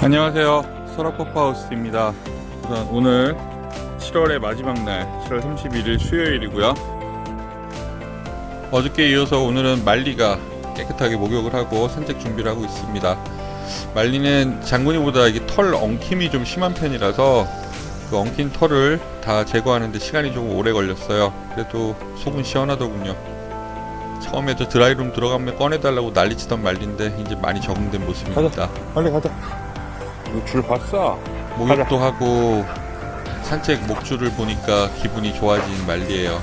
안녕하세요. 서랍퍼파우스입니다. 우선 오늘 7월의 마지막 날, 7월 31일 수요일이고요. 어저께 이어서 오늘은 말리가 깨끗하게 목욕을 하고 산책 준비를 하고 있습니다. 말리는 장군이보다 이게 털 엉킴이 좀 심한 편이라서 그 엉킨 털을 다 제거하는데 시간이 조금 오래 걸렸어요. 그래도 속은 시원하더군요. 처음에 저 드라이룸 들어가면 꺼내달라고 난리치던 말리인데 이제 많이 적응된 모습입니다. 빨리 가자. 줄 봤어? 목욕도 하고 산책 목줄을 보니까 기분이 좋아진 말리에요.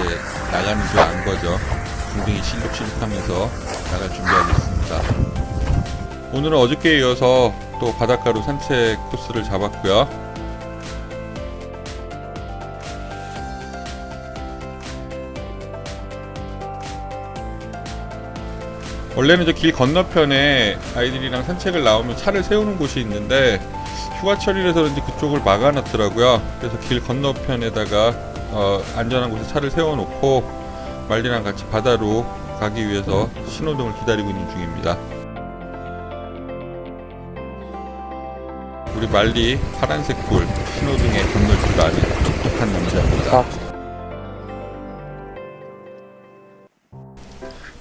이제 나가는 줄 안 거죠. 궁둥이 실룩실룩하면서 나갈 준비하겠습니다. 오늘은 어저께에 이어서 또 바닷가로 산책 코스를 잡았고요. 원래는 저 길 건너편에 아이들이랑 산책을 나오면 차를 세우는 곳이 있는데 휴가철이라서 그런지 그쪽을 막아놨더라고요. 그래서 길 건너편에다가 어, 안전한 곳에 차를 세워놓고 말리랑 같이 바다로 가기 위해서 신호등을 기다리고 있는 중입니다. 우리 말리 파란색 불 신호등에 건널 줄 아는 똑똑한 남자입니다.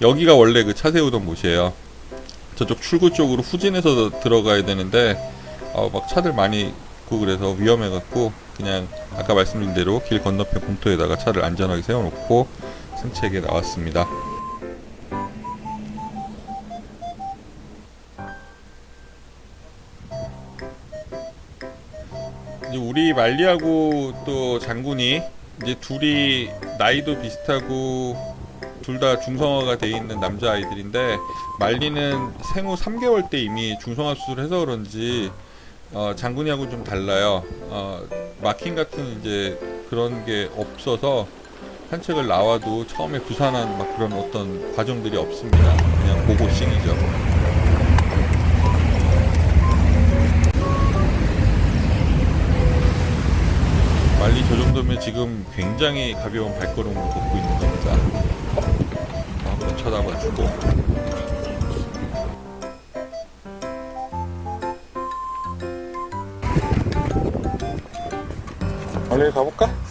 여기가 원래 그 차 세우던 곳이에요. 저쪽 출구 쪽으로 후진해서 들어가야 되는데 어, 막 차들 많이 있고 그래서 위험해갖고 그냥 아까 말씀드린 대로 길 건너편 공터에다가 차를 안전하게 세워놓고 산책에 나왔습니다. 이제 우리 말리하고 또 장군이 이제 둘이 나이도 비슷하고 둘 다 중성화가 돼 있는 남자 아이들인데 말리는 생후 3개월 때 이미 중성화 수술을 해서 그런지 어, 장군이하고 좀 달라요. 어, 마킹 같은 이제 그런 게 없어서 산책을 나와도 처음에 부산한 막 그런 어떤 과정들이 없습니다. 그냥 보고 싱이죠. 말리 저 정도면 지금 굉장히 가벼운 발걸음으로 걷고 있는 겁니다. 쳐다봐 주고. 빨리 가볼까?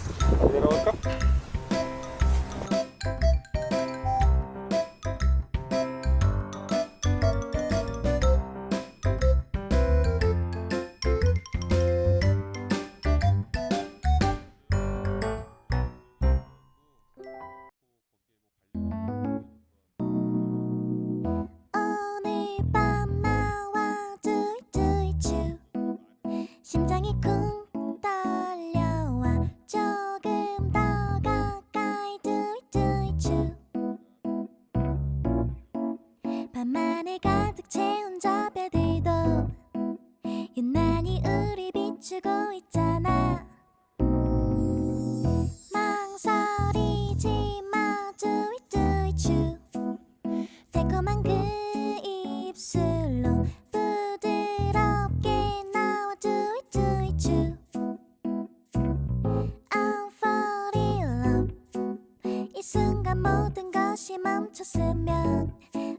멈췄으면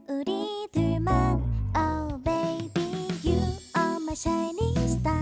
우리 둘만 Oh baby you are my shining star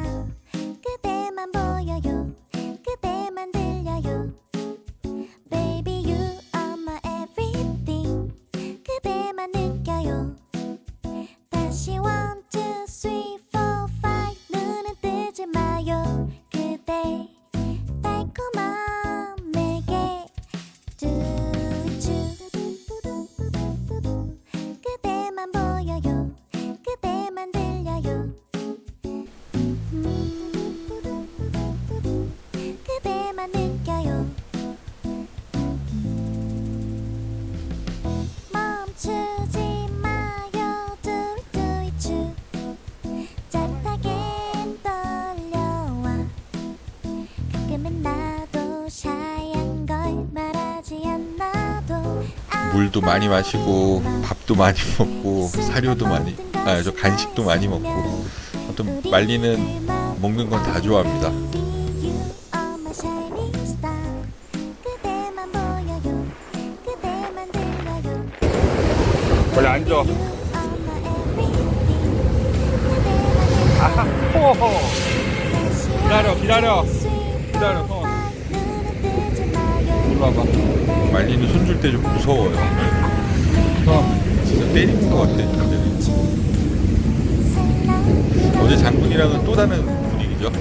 물도 많이 마시고 밥도 많이 먹고 사료도 많이 아 저 간식도 많이 먹고 아무튼 말리는 먹는 건 다 좋아합니다. 빨리 앉아. 아하, 호호. 기다려, 기다려. 기다려, 손. 이리 와봐. 말리는 손줄 때 좀 무서워요. 어, 진짜 때리는 것 같아. 근데 어제 장군이랑은 또 다른 분위기죠.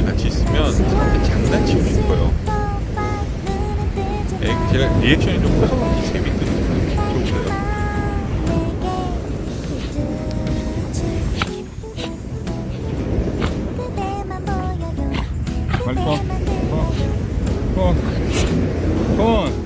둘이 같이 있으면 사람들이 장난치고 싶어요. 애, 제가 리액션이 좀 커서 그런지 재밌거든요. 빨리 손. 손. 손. 그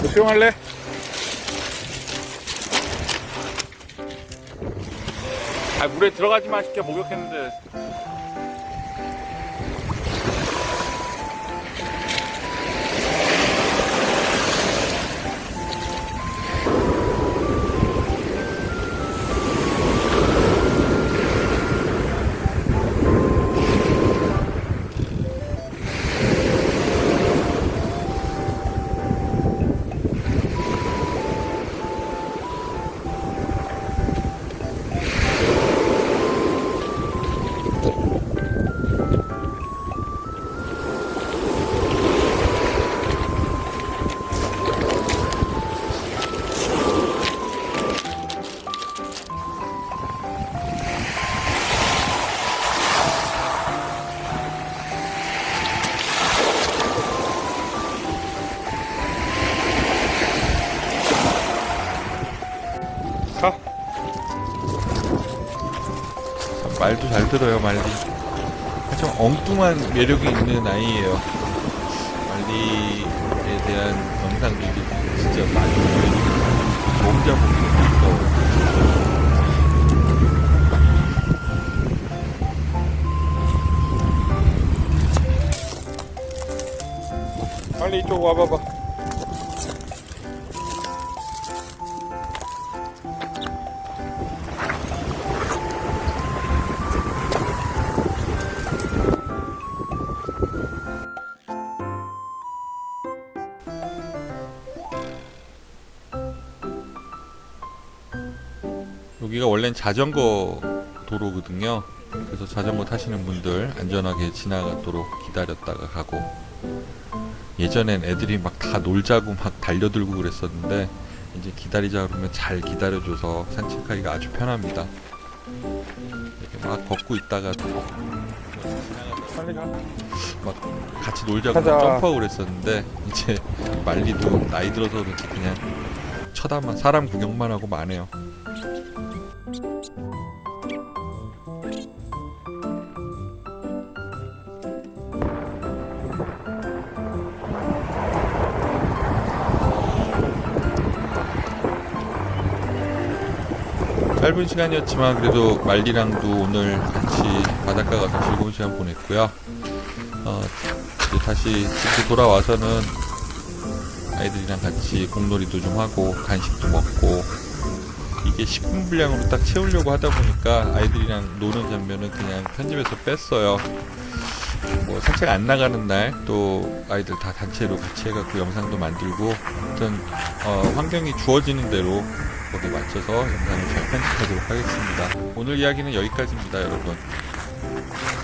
너 수영할래? 아 물에 들어가지 마 시켜 목욕했는데 말도 잘 들어요, 말리. 좀 엉뚱한 매력이 있는 아이예요. 말리에 대한 영상들이 진짜 많이 보여주고 몸자 보기도 무서워요. 빨리 이쪽 와봐봐 여기가 원래는 자전거 도로거든요. 그래서 자전거 타시는 분들 안전하게 지나가도록 기다렸다가 가고 예전엔 애들이 막 다 놀자고 막 달려들고 그랬었는데 이제 기다리자 그러면 잘 기다려줘서 산책하기가 아주 편합니다. 이렇게 막 걷고 있다가도 빨리 가막 같이 놀자고. 막 점프하고 그랬었는데 이제 말리도 나이 들어서 그런지 그냥 쳐다만 사람 구경만 하고 마네요. 짧은 시간이었지만 그래도 말리랑도 오늘 같이 바닷가 가서 즐거운 시간 보냈고요. 어, 이제 다시 집에 돌아와서는 아이들이랑 같이 공놀이도 좀 하고 간식도 먹고 이게 10분 분량으로 딱 채우려고 하다 보니까 아이들이랑 노는 장면은 그냥 편집해서 뺐어요. 뭐 산책 안 나가는 날 또 아이들 다 단체로 같이 해갖고 영상도 만들고 아무튼 어, 환경이 주어지는 대로 거기에 맞춰서 영상을 잘 편집하도록 하겠습니다. 오늘 이야기는 여기까지입니다, 여러분.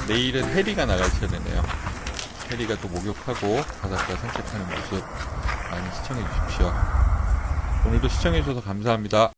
내일은 해리가 나갈 차례네요. 해리가 또 목욕하고 바닷가 산책하는 모습 많이 시청해 주십시오. 오늘도 시청해 주셔서 감사합니다.